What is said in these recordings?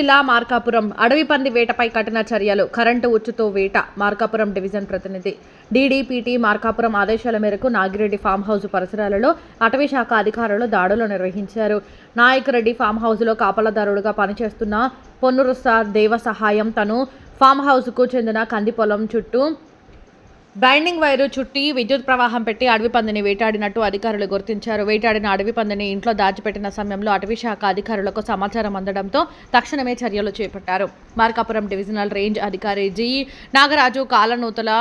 జిల్లా మార్కాపురం అడవి పంది వేటపై కఠిన చర్యలు. కరెంటు ఉచ్చుతో వేట మార్కాపురం డివిజన్ ప్రతినిధి. డీడీపీటీ మార్కాపురం ఆదేశాల మేరకు నాగిరెడ్డి ఫామ్ హౌస్ పరిసరాలలో అటవీ శాఖ అధికారులు దాడులు నిర్వహించారు. నాయకరెడ్డి ఫామ్ హౌస్లో కాపలాదారుడుగా పనిచేస్తున్న పొన్నురుస దేవ సహాయం తను ఫామ్ హౌస్కు చెందిన కంది పొలం చుట్టూ బైండింగ్ వైరు చుట్టి విద్యుత్ ప్రవాహం పెట్టి అడవి పందిని వేటాడినట్టు అధికారులు గుర్తించారు. వేటాడిన అడవి పందిని ఇంట్లో దాచిపెట్టిన సమయంలో అటవీ శాఖ అధికారులకు సమాచారం అందడంతో తక్షణమే చర్యలు చేపట్టారు. మార్కాపురం డివిజనల్ రేంజ్ అధికారి G Nagaraju Kalanuthala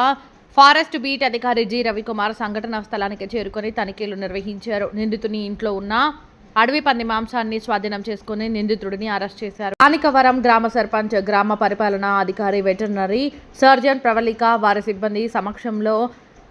forest beat అధికారి జి రవికుమార్ సంఘటనా స్థలానికి చేరుకొని తనిఖీలు నిర్వహించారు. నిందితుని ఇంట్లో ఉన్న అడవి పంది మాంసాన్ని స్వాధీనం చేసుకుని నిందితుడిని అరెస్ట్ చేశారు. స్థానికవరం గ్రామ సర్పంచ్ గ్రామ పరిపాలనా అధికారి వెటర్నరీ సర్జన్ ప్రవళిక వారి సిబ్బంది సమక్షంలో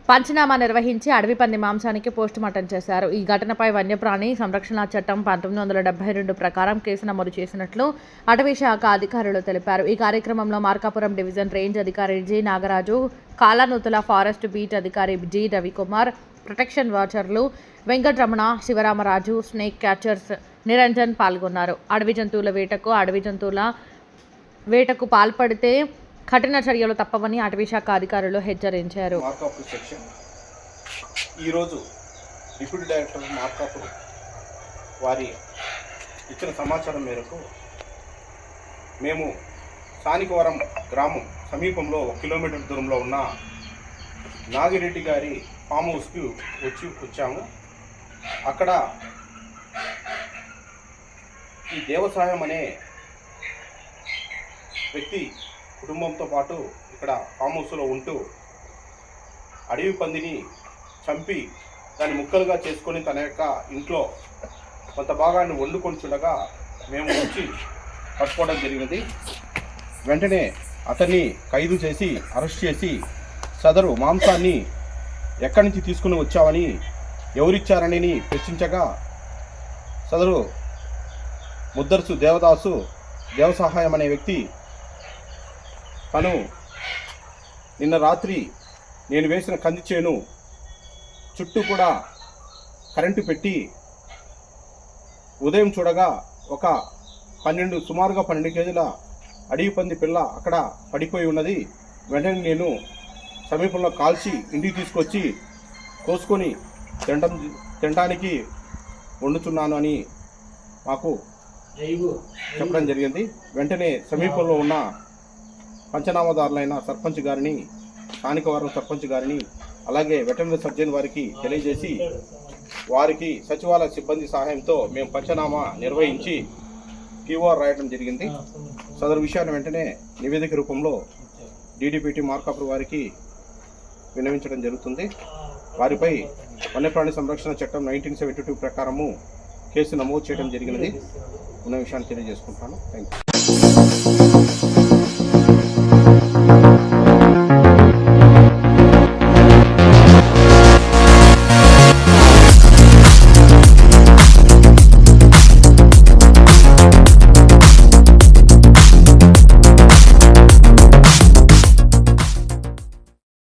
పంచనామా నిర్వహించి అడవి పంది మాంసానికి పోస్టుమార్టం చేశారు. ఈ ఘటనపై వన్యప్రాణి సంరక్షణ చట్టం పంతొమ్మిది వందల డెబ్బై రెండు ప్రకారం కేసు నమోదు చేసినట్లు అటవీ శాఖ అధికారులు తెలిపారు. ఈ కార్యక్రమంలో మార్కాపురం డివిజన్ రేంజ్ అధికారి G Nagaraju Kalanuthala forest beat అధికారి జి రవికుమార్ ప్రొటెక్షన్ వాచర్లు వెంకటరమణ శివరామరాజు స్నేక్ క్యాచర్స్ నిరంజన్ పాల్గొన్నారు. అడవి జంతువుల వేటకు అడవి జంతువుల వేటకు పాల్పడితే కఠిన చర్యలు తప్పవని అటవీ శాఖ అధికారులు హెచ్చరించారు. ఈరోజు డిప్యూటీ డైరెక్టర్ మార్కాపురం వారి ఇచ్చిన సమాచారం మేరకు మేము స్థానికవరం గ్రామం సమీపంలో ఒక కిలోమీటర్ దూరంలో ఉన్న నాగిరెడ్డి గారి ఫామ్ హౌస్కి వచ్చి వచ్చాము. అక్కడ ఈ దేవసాయం అనే వ్యక్తి కుటుంబంతో పాటు ఇక్కడ ఫామ్ హౌస్లో ఉంటూ అడవి పందిని చంపి దాన్ని ముక్కలుగా చేసుకొని తన యొక్క ఇంట్లో కొంత భాగాన్ని వండుకొని చూడగా మేము వచ్చి పట్టుకోవడం జరిగినది. వెంటనే అతన్ని ఖైదు చేసి అరెస్ట్ చేసి సదరు మాంసాన్ని ఎక్కడి నుంచి తీసుకుని వచ్చావని ఎవరిచ్చారని ప్రశ్నించగా సదరు ముద్దర్సు దేవదాసు దేవసహాయం అనే వ్యక్తి తను నిన్న రాత్రి నేను వేసిన కంది చేను చుట్టూ కూడా కరెంటు పెట్టి ఉదయం చూడగా ఒక పన్నెండు సుమారుగా పన్నెండు కేజీల అడవి పంది పిల్ల అక్కడ పడిపోయి ఉన్నది. వెంటనే నేను సమీపంలో కాల్చి ఇంటికి తీసుకొచ్చి కోసుకొని తినడం తినడానికి వండుతున్నాను అని మాకు చెప్పడం జరిగింది. వెంటనే సమీపంలో ఉన్న పంచనామాదారులైన సర్పంచ్ గారిని స్థానికవరం సర్పంచ్ గారిని అలాగే వెటర్నరీ సర్జన్ వారికి తెలియజేసి వారికి సచివాలయ సిబ్బంది సహాయంతో మేము పంచనామా నిర్వహించి పీఓఆర్ రాయడం జరిగింది. సదరు విషయాన్ని వెంటనే నివేదిక రూపంలో డీడీపీటీ మార్కాపురం వారికి విన్నవించడం జరుగుతుంది. వారిపై వన్యప్రాణి సంరక్షణ చట్టం నైన్టీన్ సెవెంటీ టూ ప్రకారము కేసు నమోదు చేయడం జరిగినది. ఉన్న విషయాన్ని తెలియజేసుకుంటాను. Thank you